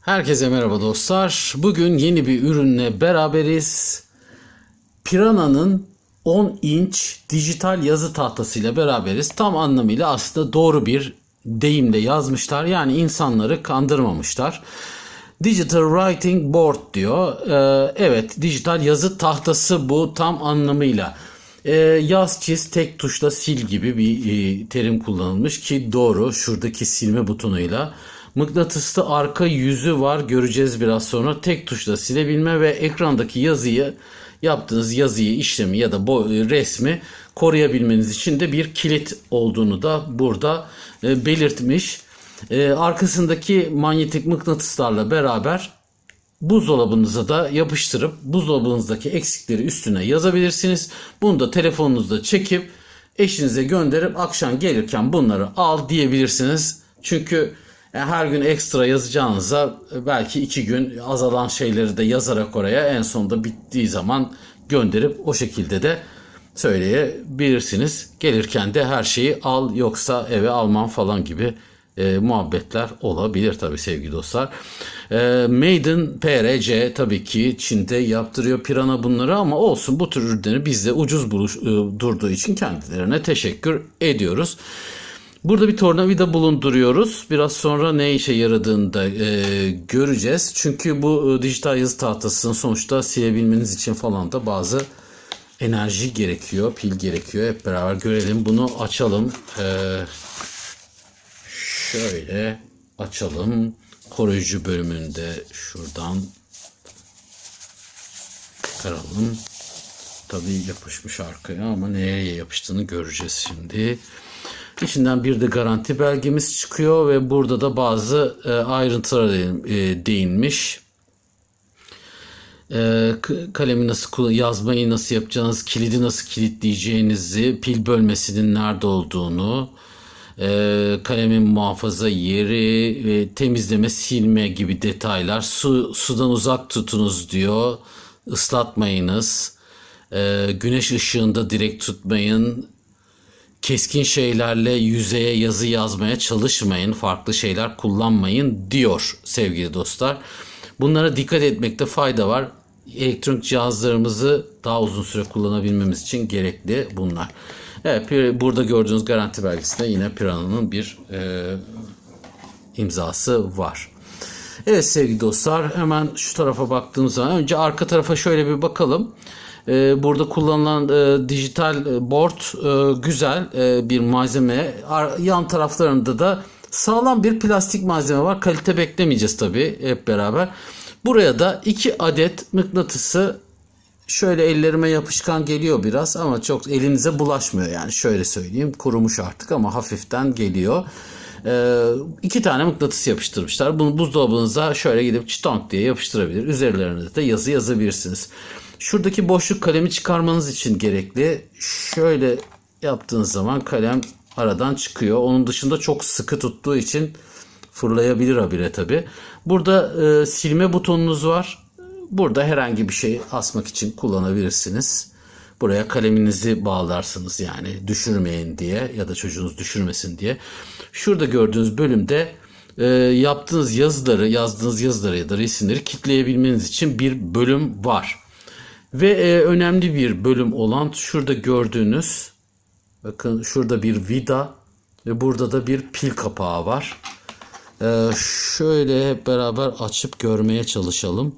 Herkese merhaba dostlar. Bugün yeni bir ürünle beraberiz. Piranha'nın 10 inç dijital yazı tahtasıyla beraberiz. Tam anlamıyla aslında doğru bir deyimle yazmışlar. Yani insanları kandırmamışlar. Digital Writing Board diyor. Ee, evet dijital yazı tahtası bu tam anlamıyla. Ee, yaz çiz tek tuşla sil gibi bir e, terim kullanılmış ki doğru şuradaki silme butonuyla. Mıknatıslı arka yüzü var göreceğiz biraz sonra. Tek tuşla silebilme ve ekrandaki yazıyı yaptığınız yazıyı, işlemi ya da resmi koruyabilmeniz için de bir kilit olduğunu da burada e, belirtmiş. E, arkasındaki manyetik mıknatıslarla beraber buzdolabınıza da yapıştırıp buzdolabınızdaki eksikleri üstüne yazabilirsiniz. Bunu da telefonunuzda çekip eşinize gönderip akşam gelirken bunları al diyebilirsiniz. Çünkü her gün ekstra yazacağınıza e, belki iki gün azalan şeyleri de yazarak oraya en sonunda bittiği zaman gönderip o şekilde de söyleyebilirsiniz. Gelirken de her şeyi al yoksa eve almam falan gibi e, muhabbetler olabilir tabii sevgili dostlar. E, Maiden PRC tabii ki Çin'de yaptırıyor Pirana bunları ama olsun bu tür ürünleri bizde ucuz buluş, e, durduğu için kendilerine teşekkür ediyoruz. Burada bir tornavida bulunduruyoruz. Biraz sonra ne işe yaradığını da e, göreceğiz. Çünkü bu e, dijital yazı tahtasını sonuçta silebilmeniz için falan da bazı enerji gerekiyor, pil gerekiyor. Hep beraber görelim. Bunu açalım. Ee, şöyle açalım. Koruyucu bölümünde şuradan çıkaralım. Tabii yapışmış arkaya ama nereye yapıştığını göreceğiz şimdi. İçinden bir de garanti belgemiz çıkıyor ve burada da bazı e, ayrıntılara e, değinmiş. E, kalemi nasıl yazmayı nasıl yapacağınız, kilidi nasıl kilitleyeceğinizi, pil bölmesinin nerede olduğunu, kalemin muhafaza yeri, temizleme, silme gibi detaylar. Su sudan uzak tutunuz diyor. Islatmayınız. E, güneş ışığında direkt tutmayın keskin şeylerle yüzeye yazı yazmaya çalışmayın, farklı şeyler kullanmayın diyor sevgili dostlar. Bunlara dikkat etmekte fayda var. Elektronik cihazlarımızı daha uzun süre kullanabilmemiz için gerekli bunlar. Evet, burada gördüğünüz garanti belgesinde yine Piranha'nın bir e, imzası var. Evet sevgili dostlar hemen şu tarafa baktığımız zaman önce arka tarafa şöyle bir bakalım. Ee, burada kullanılan e, dijital e, board e, güzel e, bir malzeme. Ar- yan taraflarında da sağlam bir plastik malzeme var. Kalite beklemeyeceğiz tabii hep beraber. Buraya da iki adet mıknatısı şöyle ellerime yapışkan geliyor biraz ama çok elinize bulaşmıyor yani şöyle söyleyeyim kurumuş artık ama hafiften geliyor. Ee, iki tane mıknatıs yapıştırmışlar. Bunu buzdolabınıza şöyle gidip çıtonk diye yapıştırabilir. Üzerlerine de yazı yazabilirsiniz. Şuradaki boşluk kalemi çıkarmanız için gerekli. Şöyle yaptığınız zaman kalem aradan çıkıyor. Onun dışında çok sıkı tuttuğu için fırlayabilir habire tabi. Burada e, silme butonunuz var. Burada herhangi bir şey asmak için kullanabilirsiniz. Buraya kaleminizi bağlarsınız yani düşürmeyin diye ya da çocuğunuz düşürmesin diye. Şurada gördüğünüz bölümde e, yaptığınız yazıları, yazdığınız yazıları ya da resimleri kitleyebilmeniz için bir bölüm var. Ve e, önemli bir bölüm olan şurada gördüğünüz bakın şurada bir vida ve burada da bir pil kapağı var. E, şöyle hep beraber açıp görmeye çalışalım.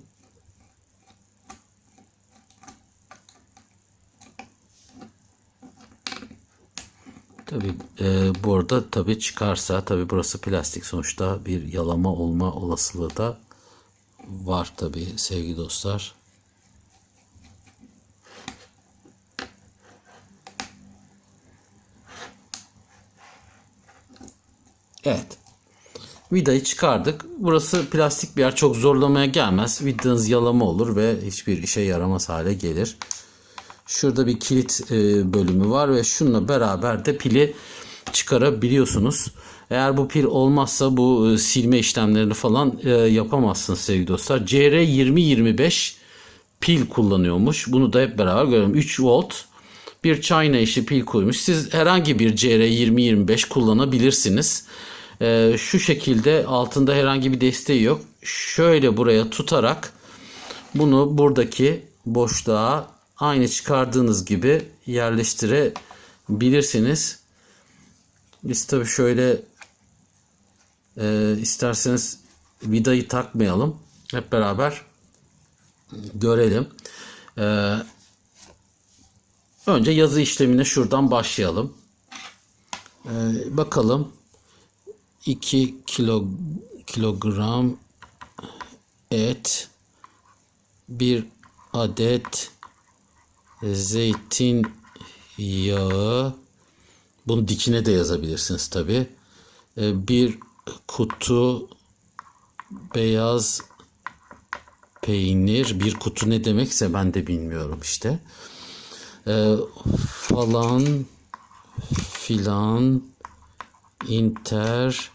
Tabii e, bu arada tabii çıkarsa tabii burası plastik sonuçta bir yalama olma olasılığı da var tabii sevgili dostlar. Evet. Vidayı çıkardık. Burası plastik bir yer çok zorlamaya gelmez. Vidanız yalama olur ve hiçbir işe yaramaz hale gelir. Şurada bir kilit e, bölümü var ve şununla beraber de pili çıkarabiliyorsunuz. Eğer bu pil olmazsa bu e, silme işlemlerini falan e, yapamazsınız sevgili dostlar. CR2025 pil kullanıyormuş. Bunu da hep beraber görelim. 3 volt bir China işi pil koymuş. Siz herhangi bir CR2025 kullanabilirsiniz. Ee, şu şekilde altında herhangi bir desteği yok. Şöyle buraya tutarak bunu buradaki boşluğa aynı çıkardığınız gibi yerleştirebilirsiniz. Biz tabii şöyle e, isterseniz vidayı takmayalım. Hep beraber görelim. Ee, önce yazı işlemine şuradan başlayalım. Ee, bakalım 2 kilo kilogram et bir adet zeytin yağı. Bunu dikine de yazabilirsiniz tabi bir kutu beyaz peynir. Bir kutu ne demekse ben de bilmiyorum işte. Ee, falan filan Inter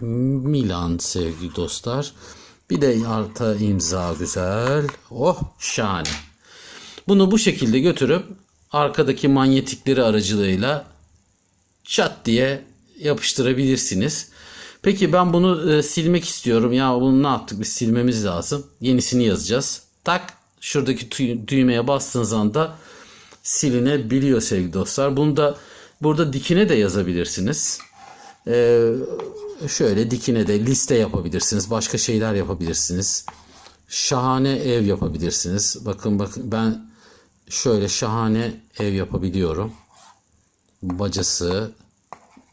Milan sevgili dostlar. Bir de arta imza güzel. Oh şahane. Bunu bu şekilde götürüp arkadaki manyetikleri aracılığıyla çat diye yapıştırabilirsiniz. Peki ben bunu e, silmek istiyorum. Ya bunu ne yaptık? Biz silmemiz lazım. Yenisini yazacağız. Tak şuradaki düğmeye bastığınız anda silinebiliyor sevgili dostlar. Bunu da burada dikine de yazabilirsiniz. Ee, şöyle dikine de liste yapabilirsiniz. Başka şeyler yapabilirsiniz. Şahane ev yapabilirsiniz. Bakın bakın ben şöyle şahane ev yapabiliyorum. Bacası,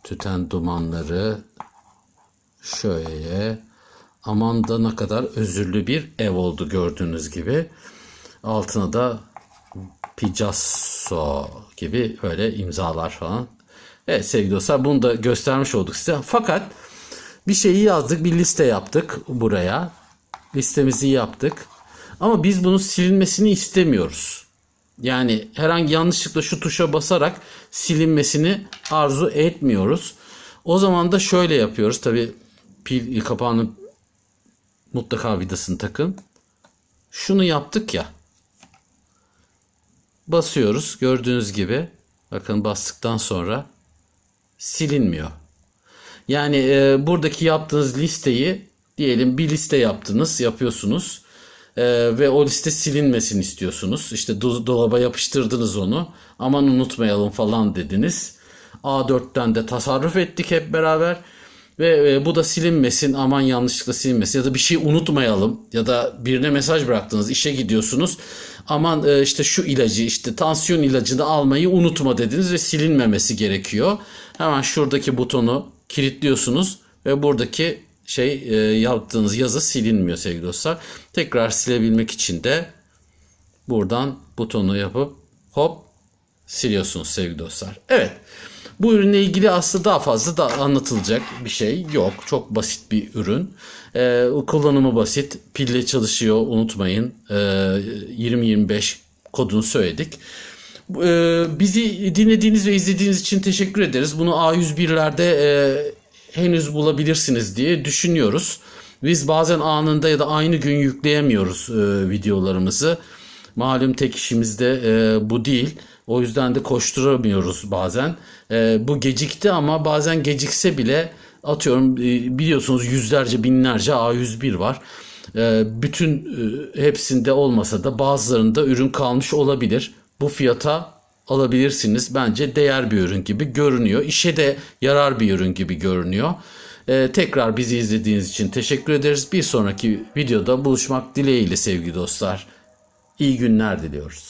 tüten dumanları şöyle aman da ne kadar özürlü bir ev oldu gördüğünüz gibi. Altına da Picasso gibi öyle imzalar falan. Evet sevgili dostlar bunu da göstermiş olduk size. Fakat bir şeyi yazdık, bir liste yaptık buraya. Listemizi yaptık. Ama biz bunun silinmesini istemiyoruz. Yani herhangi yanlışlıkla şu tuşa basarak silinmesini arzu etmiyoruz. O zaman da şöyle yapıyoruz. Tabi pil kapağını mutlaka vidasını takın. Şunu yaptık ya. Basıyoruz gördüğünüz gibi. Bakın bastıktan sonra silinmiyor. Yani e, buradaki yaptığınız listeyi diyelim bir liste yaptınız, yapıyorsunuz E, ve o liste silinmesini istiyorsunuz. İşte do- dolaba yapıştırdınız onu. Aman unutmayalım falan dediniz. A4'ten de tasarruf ettik hep beraber. Ve e, bu da silinmesin aman yanlışlıkla silinmesin ya da bir şey unutmayalım ya da birine mesaj bıraktınız işe gidiyorsunuz aman e, işte şu ilacı işte tansiyon ilacını almayı unutma dediniz ve silinmemesi gerekiyor. Hemen şuradaki butonu kilitliyorsunuz ve buradaki şey e, yaptığınız yazı silinmiyor sevgili dostlar. Tekrar silebilmek için de buradan butonu yapıp hop siliyorsunuz sevgili dostlar. Evet. Bu ürünle ilgili aslında daha fazla da anlatılacak bir şey yok. Çok basit bir ürün. Ee, kullanımı basit. Pille çalışıyor unutmayın. Ee, 2025 kodunu söyledik. Ee, bizi dinlediğiniz ve izlediğiniz için teşekkür ederiz. Bunu A101'lerde e, henüz bulabilirsiniz diye düşünüyoruz. Biz bazen anında ya da aynı gün yükleyemiyoruz e, videolarımızı. Malum tek işimiz de e, bu değil. O yüzden de koşturamıyoruz bazen. Bu gecikti ama bazen gecikse bile atıyorum biliyorsunuz yüzlerce binlerce A101 var. Bütün hepsinde olmasa da bazılarında ürün kalmış olabilir. Bu fiyata alabilirsiniz. Bence değer bir ürün gibi görünüyor. İşe de yarar bir ürün gibi görünüyor. Ee, tekrar bizi izlediğiniz için teşekkür ederiz. Bir sonraki videoda buluşmak dileğiyle sevgili dostlar. İyi günler diliyoruz.